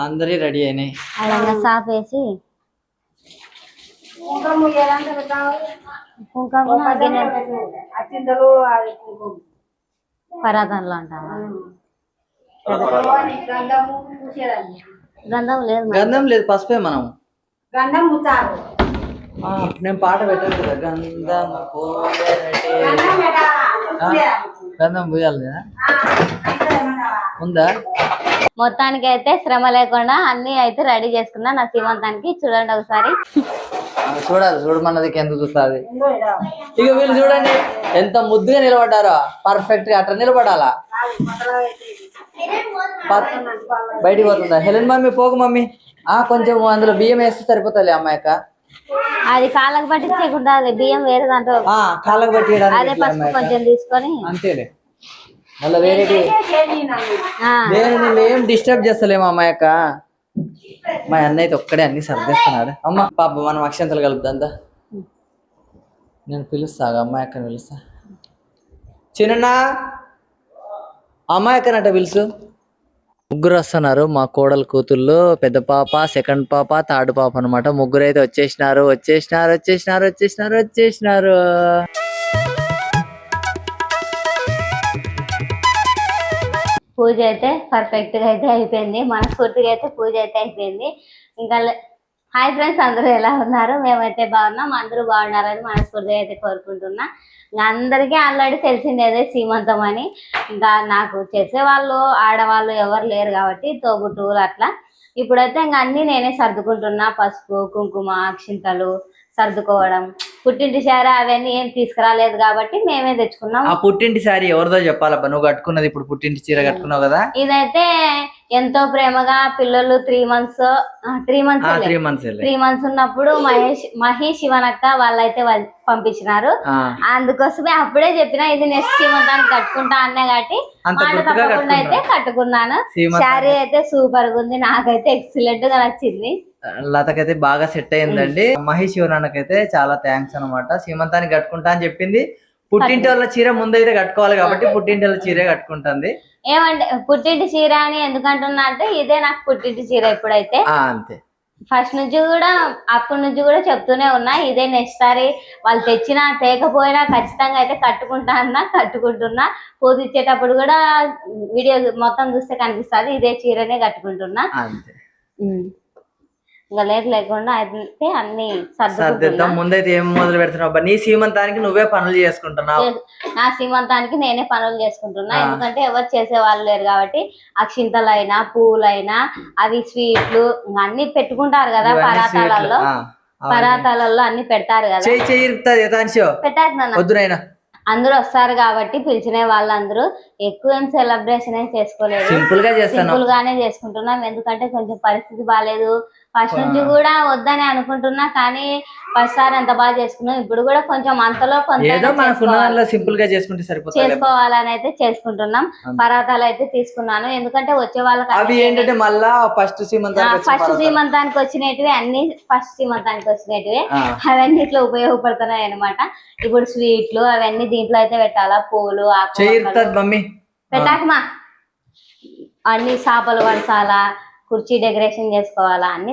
అందరి రెడీ అయినాయి. అలా సాప్ వేసి కుంకుమ ఏదంటే కుంకుమ గిన్నె అచ్చింతలు అది కుంకుమ. పరాతంలో అంటావా? గంధం లేదు. గంధం లేదు పసుపే మనం గంధం నేను పాట పెట్టాను కదా. గంధం. గంధం పోయాలి కదా? ఉందా? మొత్తానికి అయితే శ్రమ లేకుండా అన్ని అయితే రెడీ చేసుకున్నా నా సీమంతానికి చూడండి ఒకసారి. చూడాలి చూడమన్నది ఎందుకు చూస్తుంది. ఇక వీళ్ళు చూడండి ఎంత ముద్దుగా నిలబడ్డారో పర్ఫెక్ట్గా అట్లా నిలబడాలా? బయటికి పోతుందా? హెలెన్ మమ్మీ పోకు మమ్మీ. ఆ కొంచెం అందులో బియ్యం వేస్తే సరిపోతుంది అమ్మాయిక అది కాళ్ళకు పట్టించకుండా అది బియ్యం వేరే దాంట్లో ఆ కాళ్ళకు పట్టి అదే పసుపు కొంచెం తీసుకొని అంతేలే. మళ్ళీ వేరే నన్ను. నేను ఏం డిస్టర్బ్ చేస్తలేము అమ్మాయిక మా అన్నయ్య అయితే ఒక్కడే అన్ని సర్దేస్తున్నాడు. అమ్మ పాప మనం అక్షంతలు కలుపుదా నేను పిలుస్తా అమ్మాయి అక్కని పిలుస్తా. చిన్న అమ్మాయి అక్కనట పిలుసు. ముగ్గురు వస్తున్నారు మా కోడలు కూతుళ్ళు పెద్ద పాప సెకండ్ పాప థర్డ్ పాప అన్నమాట. ముగ్గురు అయితే వచ్చేసినారు వచ్చేసినారు వచ్చేసినారు వచ్చేసినారు వచ్చేసినారు. పూజ అయితే పర్ఫెక్ట్గా అయితే అయిపోయింది. మనస్ఫూర్తిగా అయితే పూజ అయితే అయిపోయింది. ఇంకా హాయ్ ఫ్రెండ్స్ అందరూ ఎలా ఉన్నారు? మేమైతే బాగున్నాం. అందరూ బాగున్నారని మనస్ఫూర్తిగా అయితే కోరుకుంటున్నా. ఇంకా అందరికీ ఆల్రెడీ తెలిసిందేదే సీమంతం అని. ఇంకా నాకు చేసేవాళ్ళు ఆడవాళ్ళు ఎవరు లేరు కాబట్టి తోబుట్టువులు అట్లా. ఇప్పుడైతే ఇంకా అన్నీ నేనే సర్దుకుంటున్నా. పసుపు కుంకుమ అక్షింతలు సర్దుకోవడం. పుట్టింటి శార అవన్నీ ఏం తీసుకురాలేదు కాబట్టి మేమే తెచ్చుకున్నాం. ఆ పుట్టింటి సారీ ఎవరిదో చెప్పాలబ్బా. నువ్వు కట్టుకున్నది ఇప్పుడు పుట్టింటి చీర కట్టుకున్నావు కదా? ఇదైతే ఎంతో ప్రేమగా పిల్లలు three months three months three months three months ఉన్నప్పుడు మహేష్ మహేష్ శివనక్క వాళ్ళైతే వాళ్ళు పంపించినారు. అందుకోసమే అప్పుడే చెప్పిన ఇది నెక్స్ట్ సీమంతానికి కట్టుకుంటా అన్నా కాబట్టి మాట తప్పకుండా అయితే. కట్టుకున్నాను. శారీ అయితే సూపర్గా ఉంది. నాకైతే ఎక్సలెంట్గా నచ్చింది. లతకైతే బాగా సెట్ అయిందండి. మహేష్ శివనాన్నకైతే చాలా థ్యాంక్స్ అన్నమాట. సీమంతానికి కట్టుకుంటా అని చెప్పింది. పుట్టింటి వాళ్ళ చీర ముందైతే కట్టుకోవాలి కాబట్టి పుట్టింటి వాళ్ళ చీరే కట్టుకుంటుంది. ఏమంటే పుట్టింటి చీర అని ఎందుకంటున్నా అంటే ఇదే నాకు పుట్టింటి చీర ఇప్పుడైతే. ఆ అంతే. ఫస్ట్ నుంచి కూడా అప్పటి నుంచి కూడా చెప్తూనే ఉన్నా ఇదే నెక్స్ట్ సారి వాళ్ళు తెచ్చినా తేకపోయినా ఖచ్చితంగా అయితే కట్టుకుంటా అన్నా కట్టుకుంటున్నా. పూజ ఇచ్చేటప్పుడు కూడా వీడియో మొత్తం చూస్తే కనిపిస్తుంది ఇదే చీరనే కట్టుకుంటున్నా. అంతే. ఇంకా లేట్ లేకుండా అయితే అన్ని సర్దిద్దాం. ముందైతే ఏం మొదలు పెడుతున్నావు? నీ సీమంతానికి నువ్వే పనులు చేసుకుంటున్నావు. నా సీమంతానికి నేనే పనులు చేసుకుంటున్నా. ఎందుకంటే ఎవరు చేసే వాళ్ళు లేరు కాబట్టి అక్షింతలైనా పువ్వులైనా అవి స్వీట్లు అన్ని పెట్టుకుంటారు కదా పరాతాలలో. పరాతాలలో అన్ని పెడతారు కదా. పెట్టారు అందరూ వస్తారు కాబట్టి పిలిచిన వాళ్ళందరూ ఎక్కువ ఏం సెలబ్రేషన్ ఏం చేసుకోలేదు. సింపుల్గా చేస్తాను. సింపుల్ గానే చేసుకుంటున్నాం. ఎందుకంటే కొంచెం పరిస్థితి బాగాలేదు. ఫస్ట్ నుంచి కూడా వద్దని అనుకుంటున్నా కానీ ఫస్ట్ సారి అంత బాగా చేసుకున్నాం. ఇప్పుడు కూడా కొంచెం అంతలో కొంత ఏదో మనకున్న దాంట్లో సింపుల్గా చేసుకుంటే సరిపోతుంది చేసుకోవాలని అయితే చేసుకుంటున్నాం. పరాతాలు అయితే తీసుకున్నాను. ఎందుకంటే వచ్చే వాళ్ళకి అవి ఏంటంటే మళ్ళా ఫస్ట్ సీమంతానికి ఫస్ట్ పర్వతాలు. సీమంతానికి వచ్చినటివి అన్ని ఫస్ట్ సీమంతానికి వచ్చినటివి. ఆ, అవన్నీ ఇట్లా ఉపయోగపడుతున్నాయి అనమాట ఇప్పుడు స్వీట్లు అవన్నీ దీంట్లో అయితే పెట్టాలా? పూలు పెట్టాకమా అన్ని చేపలు వడసాలా కుర్చీ డెకరేషన్ చేసుకోవాలా? అన్ని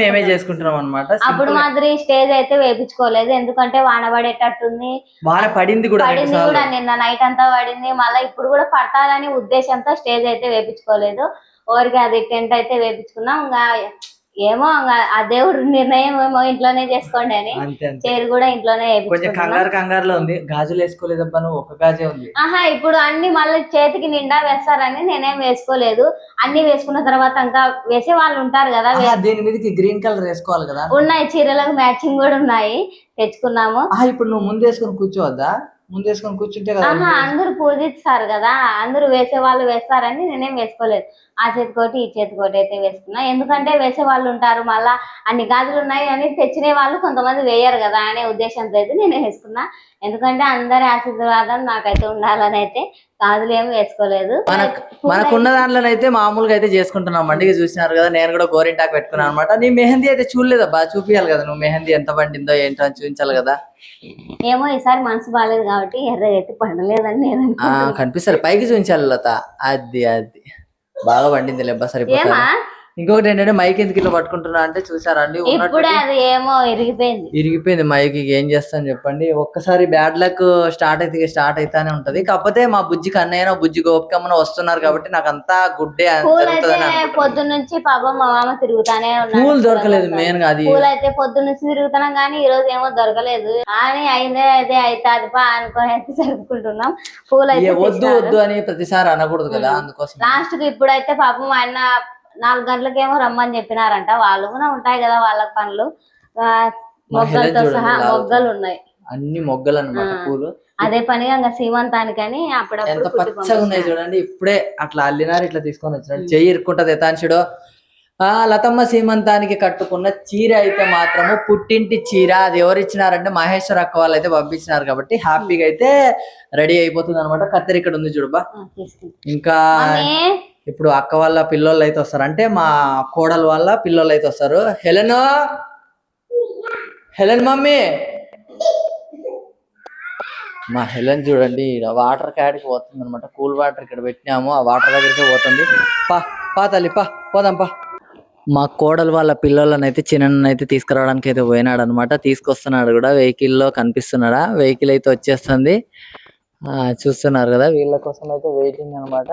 మేమే. చేసుకుంటున్నాం అనమాట అప్పుడు మాదిరి స్టేజ్ అయితే వేపించుకోలేదు. ఎందుకంటే వాన పడేటట్టుంది. వాన పడింది కూడా పడింది కూడా నిన్న నైట్ అంతా పడింది. మళ్ళీ ఇప్పుడు కూడా పడతాదని ఉద్దేశంతో స్టేజ్ అయితే వేపించుకోలేదు. ఊరికి అది టెంట్ అయితే వేపించుకున్నాం. ఇంకా ఏమో ఆ దేవుడు నిర్ణయం ఏమో ఇంట్లోనే చేసుకోండి అని చైర్ కూడా ఇంట్లోనే కొంచెం కంగారు కంగారులో ఉంది. గాజులు వేసుకోలేదబ్బా నువ్వు ఒక గాజే ఉంది. ఆహా ఇప్పుడు అన్ని మళ్ళీ చేతికి నిండా వేస్తారని నేనేం వేసుకోలేదు. అన్ని వేసుకున్న తర్వాత ఇంకా వేసే వాళ్ళు ఉంటారు కదా దీని మీదకి గ్రీన్ కలర్ వేసుకోవాలి కదా. ఉన్నాయి చీరలకు మ్యాచింగ్ కూడా ఉన్నాయి తెచ్చుకున్నాము. ఇప్పుడు నువ్వు ముందు వేసుకొని కూర్చోవద్దా ముందు వేసుకొని కూర్చుంటే కదా ఆహా అందరూ పూజిస్తారు కదా అందరూ వేసే వాళ్ళు వేస్తారని నేనేం వేసుకోలేదు. ఆ చేతికోటి ఈ చేతికోటి అయితే వేసుకున్నా. ఎందుకంటే వేసే వాళ్ళు ఉంటారు మళ్ళా అన్ని గాజులు ఉన్నాయి అని తెచ్చిన వాళ్ళు కొంతమంది వేయరు కదా అనే ఉద్దేశంతో అయితే నేను వేసుకున్నా. ఎందుకంటే అందరి ఆశీర్వాదం నాకైతే ఉండాలని అయితే గాజులు ఏమి వేసుకోలేదు. మనకు మనకున్న దాంట్లోనైతే మామూలుగా అయితే చేసుకుంటున్నాం అండి చూసినారు కదా నేను కూడా గోరింటాకు పెట్టుకున్నాను అనమాట నీ మెహందీ అయితే చూడలేదబ్బా చూపియాలి కదా నువ్వు మెహందీ ఎంత పండిందో ఏంటో అని చూపించాలి కదా. ఏమో ఈసారి మనసు బాగాలేదు కాబట్టి ఎర్రగా అయితే పడలేదని నేను. కనిపిస్తారు. పైకి చూపించాలి లత. అది అది. బాగా పండింది లెబ్బ సరిపోతుంది ఇంకొకటి ఏంటంటే మైక్ ఎందుకు ఇట్లా పట్టుకుంటున్నా అంటే చూసారా అండి? ఇప్పుడే అది ఏమో ఇరిగిపోయింది ఇరిగిపోయింది మైక్ ఏం చేస్తాను చెప్పండి. ఒక్కసారి బ్యాడ్ లక్ స్టార్ట్ అయితే స్టార్ట్ అయితానే ఉంటది. కాకపోతే మా బుజ్జికి అన్నయ్య బుజ్జి గోపికమ్మన వస్తున్నారు కాబట్టి నాకు అంతా అయితే అనుకుంటున్నాను. పొద్దున్న నుంచి పాపం మా మామ తిరుగుతానే పూలు దొరకలేదు మెయిన్గా అది. పూలు అయితే పొద్దున్న నుంచి తిరుగుతున్నాం కానీ ఈ రోజు ఏమో దొరకలేదు. అని అయిందే అదే అయితే అది పా అనుకొని అయితే జరుపుకుంటున్నాం పూలు అయితే వద్దు వద్దు అని ప్రతిసారి అనకూడదు కదా అందుకోసం. లాస్ట్కి ఇప్పుడైతే పాపం ఆయన నాలుగు గంటలకేమో రమ్మని చెప్పినారంట. వాళ్ళు కూడా ఉంటాయి కదా వాళ్ళ పనులు. మొగ్గలతో సహా. మొగ్గలు ఉన్నాయి అన్ని మొగ్గలు అన్నమాట ఆ. పూలు. అదే పనిగా ఇంకా సీమంతానికని ఎంత అప్పుడప్పుడు కుట్టి పచ్చగా ఉన్నాయి. చూడండి. ఇప్పుడే అట్లా అల్లినారు ఇట్లా తీసుకొని వచ్చినాడు చెయ్యి ఇరుక్కుంటది ఎతాన్షుడు ఆ లతమ్మ సీమంతానికి కట్టుకున్న చీర అయితే మాత్రము పుట్టింటి చీర. అది ఎవరు ఇచ్చినారంటే మహేశ్వర్ అక్క వాళ్ళు అయితే పంపించినారు కాబట్టి హ్యాపీగా అయితే రెడీ అయిపోతుంది అనమాట కత్తెర ఇక్కడ ఉంది చూడబా. ఇంకా ఇప్పుడు అక్క వాళ్ళ పిల్లోళ్ళు అయితే వస్తారు. అంటే మా కోడలు వాళ్ళ పిల్లోళ్ళు అయితే వస్తారు. హెలెన్? Helen mummy? మా హెలెన్ చూడండి వాటర్ క్యాడ్కి పోతుంది అనమాట కూల్ వాటర్ ఇక్కడ పెట్టినాము. ఆ వాటర్ దగ్గరికి పోతుంది. పా పా తల్లి పా పోదాం పా. మా కోడలు వాళ్ళ పిల్లలను అయితే చిన్న అయితే తీసుకురావడానికి అయితే పోయినాడు అనమాట తీసుకొస్తున్నాడు కూడా. వెహికల్లో కనిపిస్తున్నాడా? వెహికల్ అయితే వచ్చేస్తుంది. చూస్తున్నారు కదా వీళ్ళ కోసం అయితే వెయిటింగ్ అన్నమాట.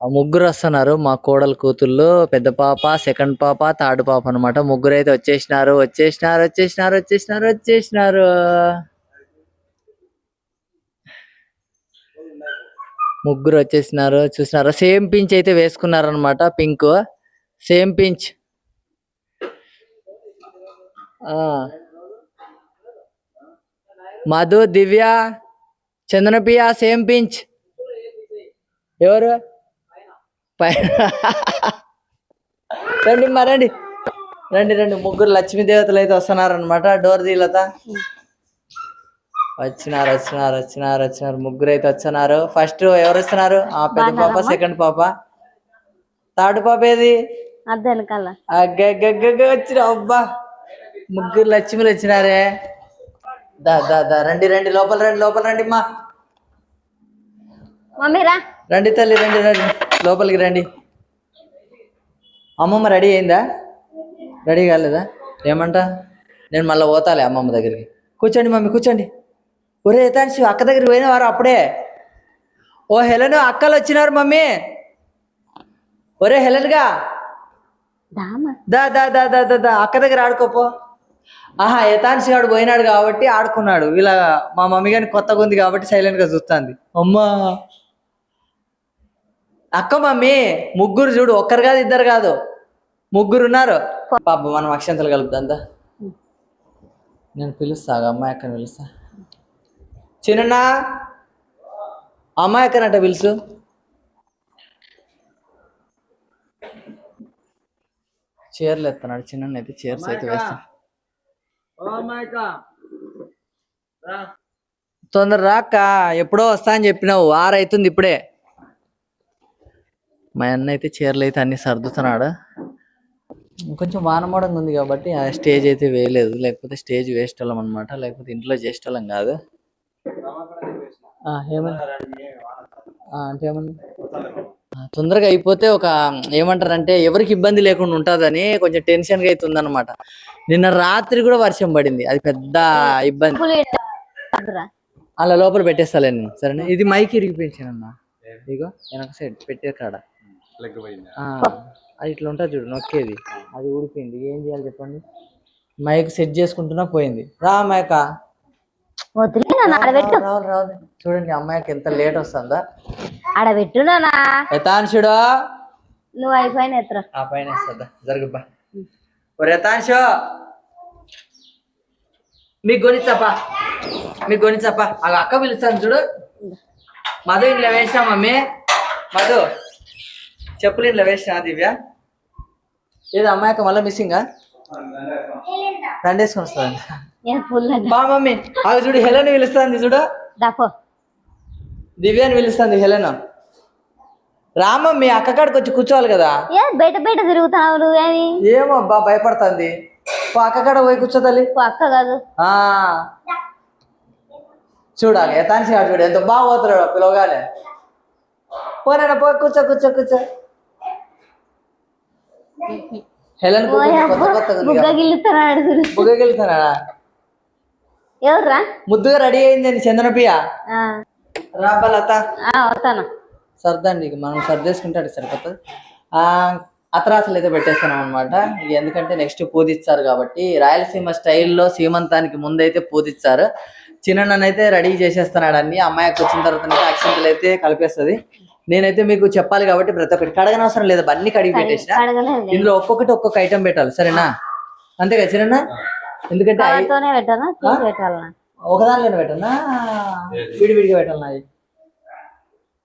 ముగ్గురు వస్తున్నారు మా కోడలు కూతుళ్ళు పెద్ద పాప సెకండ్ పాప థర్డ్ పాప అనమాట ముగ్గురు అయితే వచ్చేసినారు వచ్చేసినారు వచ్చేసినారు వచ్చేసినారు వచ్చేసినారు. ముగ్గురు వచ్చేసినారు చూసినారు? సేమ్ పించ్ అయితే వేసుకున్నారు అనమాట pink. Same pinch. Madhu Divya Chandrapriya same pinch. ఎవరు? రండి మా రండి. రండి రండి. ముగ్గురు లక్ష్మీ దేవతలు అయితే వస్తున్నారు అనమాట డోర్ దీలత వచ్చినారు వచ్చినారు వచ్చినారు వచ్చినారు. ముగ్గురు అయితే వచ్చినారు ఫస్ట్ ఎవరు వస్తున్నారు? ఆ పెద్ద పాప సెకండ్ పాప. థర్డ్ పాప ఏది? వచ్చిన అబ్బా. ముగ్గురు లక్ష్మిలు వచ్చినారే. దా దా దా. రండి రండి. లోపల రండి లోపల రండి మా రండి తల్లి రండి రండి. లోపలికి రండి. అమ్మమ్మ రెడీ అయిందా? రెడీ కాలేదా? ఏమంటా? నేను మళ్ళీ పోతాలే అమ్మమ్మ దగ్గరికి. కూర్చోండి మమ్మీ కూర్చోండి. ఒరే ఏతాన్షి అక్క దగ్గరికి పోయినవారు అప్పుడే. ఓ హెలెన్ అక్కలు వచ్చినారు మమ్మీ. ఒరే హెలెన్గా. దా దా దా దా దా దా అక్క దగ్గర ఆడుకోపో. ఆహా యథాన్షి గాడు పోయినాడు కాబట్టి ఆడుకున్నాడు. ఇలా మా మమ్మీ గాని కొత్తగా ఉంది కాబట్టి సైలెంట్గా చూస్తుంది. అమ్మా. అక్క మమ్మీ ముగ్గురు చూడు ఒక్కరు కాదు ఇద్దరు కాదు. ముగ్గురు ఉన్నారు. పాప మనం అక్షంతలు కలుపుదా నేను పిలుస్తా అమ్మాయి అక్కని పిలుస్తా. చిన్న అమ్మాయి అక్కనంట పిలుసు. చీరలు ఎత్తున్నాడు చిన్న అయితే చీర్స్ అయితే తొందర రాక్క ఎప్పుడో వస్తా అని చెప్పినావు ఆరైతుంది ఇప్పుడే. మా అన్న అయితే చీరలు అయితే అన్ని సర్దుతున్నాడు. కొంచెం వానమోడంగా ఉంది కాబట్టి ఆ స్టేజ్ అయితే వేయలేదు. లేకపోతే స్టేజ్ వేస్ట్ వాళ్ళం అనమాట లేకపోతే ఇంట్లో చేసేటోళ్ళం కాదు. ఏమన్నా అంటే తొందరగా అయిపోతే ఒక ఏమంటారంటే ఎవరికి ఇబ్బంది లేకుండా ఉంటుందని కొంచెం టెన్షన్గా అవుతుంది అనమాట నిన్న రాత్రి కూడా వర్షం పడింది. అది పెద్ద ఇబ్బంది. అలా లోపల పెట్టేస్తాలే నేను. సరేనా? ఇది మైక్ ఇరిగిపోయించాను అన్న. ఇగో వెనక సైడ్ పెట్టే కాడ. అది ఇట్లా ఉంటుంది చూడు నొక్కేది. అది ఊడిపోయింది. ఏం చేయాలి చెప్పండి? మైక్ సెట్ చేసుకుంటున్నా పోయింది. రా మైక. చూడండి అమ్మాయికి ఎంత లేట్ వస్తుందా? ఆడబెట్టు నాన్న. యథాంశుడు నువ్వు అయిపోయిన ఎత్తురా. ఆ పైన వస్తుందా జరుగుబ్బా ఒరే యథాంశు మీకు గొనిచ్చప్పా మీకు గొనిచ్చప్పా ఆ అక్క పిలుస్తాను చూడు. మధు ఇంట్లో వేసినా మమ్మీ? మధు. చెప్పులు ఇంట్లో వేసినా దివ్య. ఏదో అమ్మాయి అక్క మళ్ళీ మిస్సింగా దండేసుకొని వస్తుంది నేను ఫుల్ బా మమ్మీ. అది చూడు హెలెన్ పిలుస్తుంది చూడు. దివ్యాని పిలుస్తుంది హెలెన్. రా మమ్మీ అక్క కాడికి వచ్చి కూర్చోవాలి కదా. ఏ బయట బయట నువ్వేమి ఏమో? అబ్బా భయపడుతుంది. అక్క కాడ పోయి కూర్చో తల్లి. ఓ అక్క కాదు. ఆ. చూడాలి గారు చూడు ఎంత బాగా పోతున్నాడు పిలవగానే. పోనా పో కూర్చో కూర్చో కూర్చో హెలెన్ కొత్త కొత్తగా ఉంది బుగ్గ కదా. గిల్లుతున్నాడు చూడు. వెళ్తానా ఎవర్రా? ముద్దుగా రెడీ అయిందండి చందనప్రియ. ఆ, రాబా లత. సర్దండి ఇక మనం సర్దేసుకుంటే అది సరిపోతుంది. ఆ అతరాసులు అయితే పెట్టేస్తున్నాం అనమాట ఎందుకంటే నెక్స్ట్ పూజిస్తారు కాబట్టి రాయలసీమ స్టైల్లో సీమంతానికి ముందైతే పూజిస్తారు. చిన్ననైతే రెడీ చేసేస్తున్నాడు అన్ని. అమ్మాయికి వచ్చిన తర్వాత అక్షంతలు అయితే కలిపేస్తుంది. నేనైతే మీకు చెప్పాలి కాబట్టి ప్రతి ఒక్కటి. కడగనవసరం లేదు అన్ని కడిగి పెట్టేసిన. ఇందులో ఒక్కొక్కటి ఒక్కొక్క ఐటెం పెట్టాలి సరేనా? అంతే కదా చిన్న ఎందుకంటే కవర్తోనే పెట్టానా తీసి పెట్టాలనా ఒకదానిలోనే పెట్టానా విడివిడిగా పెట్టాలన్నా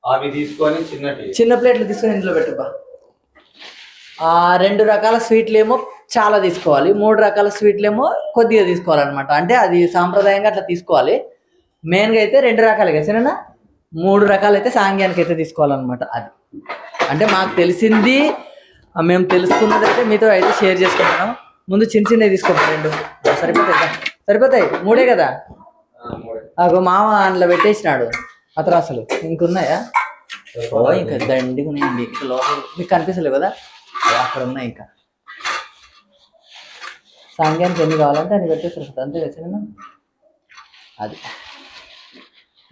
అవి తీసుకొని చిన్నటి చిన్న ప్లేట్లు తీసుకొని ఇందులో పెట్టుబా ఆ రెండు రకాల స్వీట్లు ఏమో చాలా తీసుకోవాలి. మూడు రకాల స్వీట్లు ఏమో కొద్దిగా తీసుకోవాలన్నమాట. అంటే అది సాంప్రదాయంగా అట్లా తీసుకోవాలి. మెయిన్గా అయితే రెండు రకాలుగా సరేనా? మూడు రకాలు అయితే సాంగ్యానికి అయితే తీసుకోవాలన్నమాట అది. అంటే మాకు తెలిసింది మేము తెలుసుకున్నది అయితే మీతో అయితే షేర్ చేసుకుంటున్నాం. ముందు చిన్న చిన్నవి తీసుకోండి రెండు. సరిపోతాయి. సరిపోతాయి? మూడే కదా? అగో మామ అందులో పెట్టేసినాడు. అతరాసులు ఇంకున్నాయా? ఓ ఇంకా దండిగా ఉన్నాయండి లోపల మీకు కనిపిస్తలేవు కదా? అక్కడ ఉన్నాయి ఇంకా. సాంగ్యానికి ఎన్ని కావాలంటే అన్ని పెట్టేస్తారు కదా అంతే కదా అది.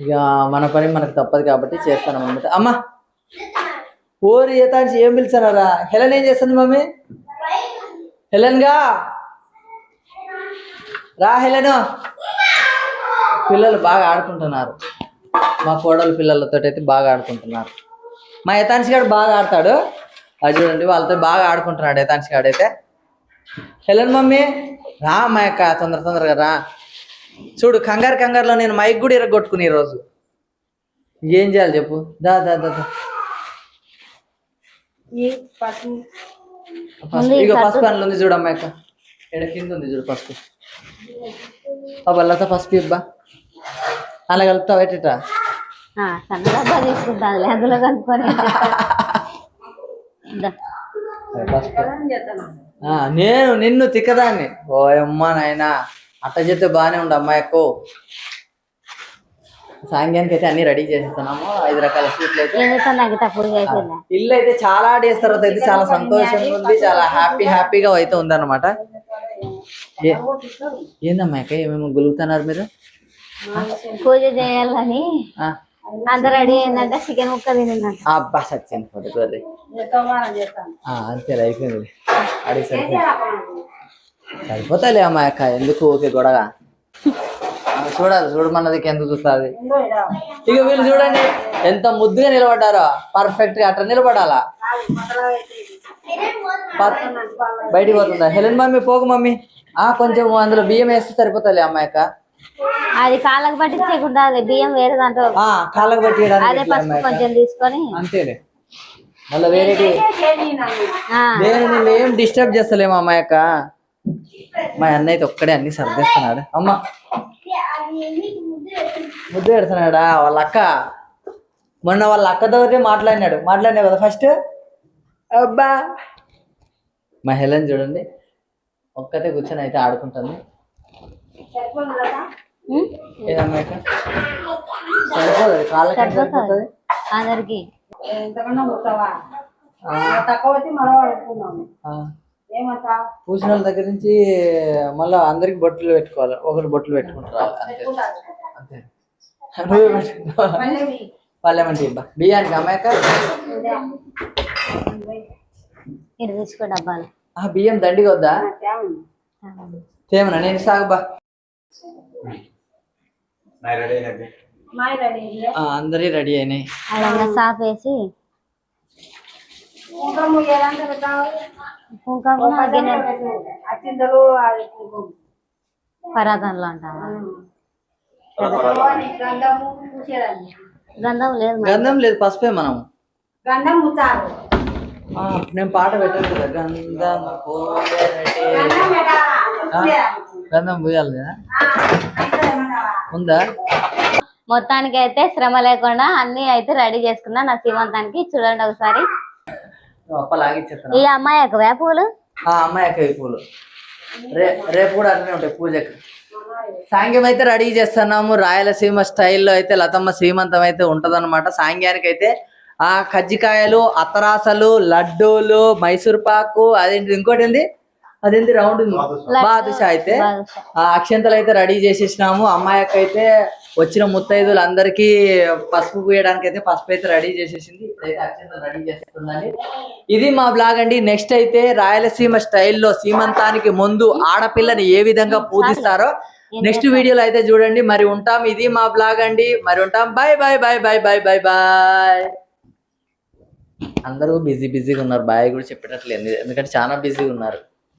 ఇక మన పని మనకు తప్పదు కాబట్టి చేస్తాను అనమాట అమ్మ! ఓరి ఏతాంచి ఏం పిలిచారా హెలన్ ఏం చేస్తుంది మమ్మీ? హెలన్గా? రా హెలెను. పిల్లలు బాగా ఆడుకుంటున్నారు. మా కోడలు పిల్లలతో అయితే బాగా ఆడుకుంటున్నారు. మా యతాన్షి గారు బాగా ఆడతాడు. అది చూడండి వాళ్ళతో బాగా ఆడుకుంటున్నాడు యతాన్షి గారు అయితే హెలన్ మమ్మీ రా మా యొక్క తొందర తొందరగా రా. చూడు కంగారు కంగారులో నేను మైక్ కూడా ఇరగొట్టుకుని ఈరోజు ఏం చేయాలి చెప్పు? దా దా దా ఇక పసుపు అందులో ఉంది చూడు అమ్మాయి ఎడ కింద ఉంది చూడు పసుపు. బల్లతో పసుపు ఇబ్బా అలా కలుపుతావు ఎట్టా అందులో నేను నిన్ను తిక్కదాన్ని. ఓ అమ్మ నాయన. అట్ట చేస్తే బాగానే ఉండు అమ్మాయికు సాంగ్యానికి అయితే అన్ని రెడీ చేసేస్తున్నాము. ఐదు రకాల స్వీట్లు అయితే. ఇల్లు అయితే చాలా డేస్ తర్వాత అయితే చాలా సంతోషంగా ఉంది. చాలా హ్యాపీ హ్యాపీగా అయితే ఉందన్నమాట. అక్క? ఏమేమో గులుగుతున్నారు మీరు? పూజ చేయాలని ఆ, అంత రెడీ అయిందంటే చికెన్ ముక్క అబ్బా సత్యం. అంతేలే అయిపోయింది. అడిగి సరిపోయింది సరిపోతాలే అమ్మాయి అక్క ఎందుకు? ఓకే గొడవ. చూడాలి చూడమన్నది ఎందుకు చూస్తుంది? ఇంకో వీళ్ళు చూడండి ఎంత ముద్దుగా నిలబడ్డారో. పర్ఫెక్ట్గా అట్లా నిలబడాలా? బయటికి పోతుందా? హెలెన్ మమ్మీ పోకు మమ్మీ. ఆ కొంచెం అందులో బియ్యం వేస్తే సరిపోతాలే అమ్మాయి అక్క. అది కాళ్ళకు పట్టించకుండా బియ్యం వేరే దాంట్లో ఆ కాళ్ళకు పట్టి కొంచెం తీసుకొని. అంతేలే. మళ్ళీ నేను ఏం డిస్టర్బ్ చేస్తలేము అమ్మాయి అక్క. మా అన్నయ్య అయితే ఒక్కడే అన్ని సర్దేస్తున్నాడు. అమ్మ. ముద్దు పెడుతున్నాడా? వాళ్ళ అక్క. మొన్న వాళ్ళ అక్కతో మాట్లాడినాడు. మాట్లాడినా కదా ఫస్ట్? అబ్బా. మా హెలెన్ చూడండి. ఒక్కతే కూర్చొని అయితే ఆడుకుంటుంది. కాళ్ళకి సరిపోతుంది. అందరికి. తక్కువ పూసిన వాళ్ళ దగ్గర నుంచి మళ్ళీ అందరికి బొట్లు పెట్టుకోవాలి. ఒకరు బొట్లు పెట్టుకుంటారు? అంతే. నువ్వే ఇబ్బా బియ్యానికి అమ్మాయక? ఇటు తీసుకో డబ్బాలు. ఆ బియ్యం దండిగా వద్దా? తేమనా. నేను సాగుబా అందరి రెడీ అయినాయి. అలా ఎలాంటి కుంకుమ గిన్నె అచ్చిందలు అది కుంకుమ. పరాతంలో అంటావా? గంధము పూసేదాన్ని గంధం లేదు. గంధం లేదు పసుపే మనం. గంధం ముత్తారు. ఆ, నేను పాట పెట్టాను కదా. గంధం. గంధం పోయాలి కదా? ఉందా? మొత్తానికి అయితే శ్రమ లేకుండా అన్ని అయితే రెడీ చేసుకున్నా నా సీమంతానికి చూడండి ఒకసారి. ఈ అమ్మాయి ఒక వేపులు ఆ అమ్మాయి అక్క ఈ పూలు. రే రేపు కూడా అట్లనే ఉంటాయి పూజకి. సాంగ్యం అయితే రెడీ చేస్తున్నాము. రాయలసీమ స్టైల్లో అయితే లతమ్మ సీమంతం అయితే ఉంటదన్నమాట. సాంగ్యానికి అయితే ఆ కజ్జికాయలు అత్తరాసలు లడ్డూలు మైసూర్ పాకు అదేంటి ఇంకోటి ఏంది? అదేంటి రౌండ్ బాదుషా. అయితే. ఆ అక్షంతలు అయితే రెడీ చేసేసినాము. అమ్మాయి అక్క అయితే వచ్చిన ముత్తైదులు అందరికి పసుపు పూయడానికి అయితే పసుపు అయితే రెడీ చేసేసింది రెడీ చేస్తుందండి ఇది మా బ్లాగ్ అండి. నెక్స్ట్ అయితే రాయలసీమ స్టైల్లో సీమంతానికి ముందు ఆడపిల్లని ఏ విధంగా పూజిస్తారో నెక్స్ట్ వీడియోలో అయితే చూడండి. మరి ఉంటాం. ఇది మా బ్లాగ్ అండి. మరి ఉంటాం. Bye bye bye bye bye bye bye. అందరూ బిజీ బిజీగా ఉన్నారు. బాయ్ కూడా చెప్పేటట్లేదు ఎందుకంటే చాలా బిజీగా ఉన్నారు.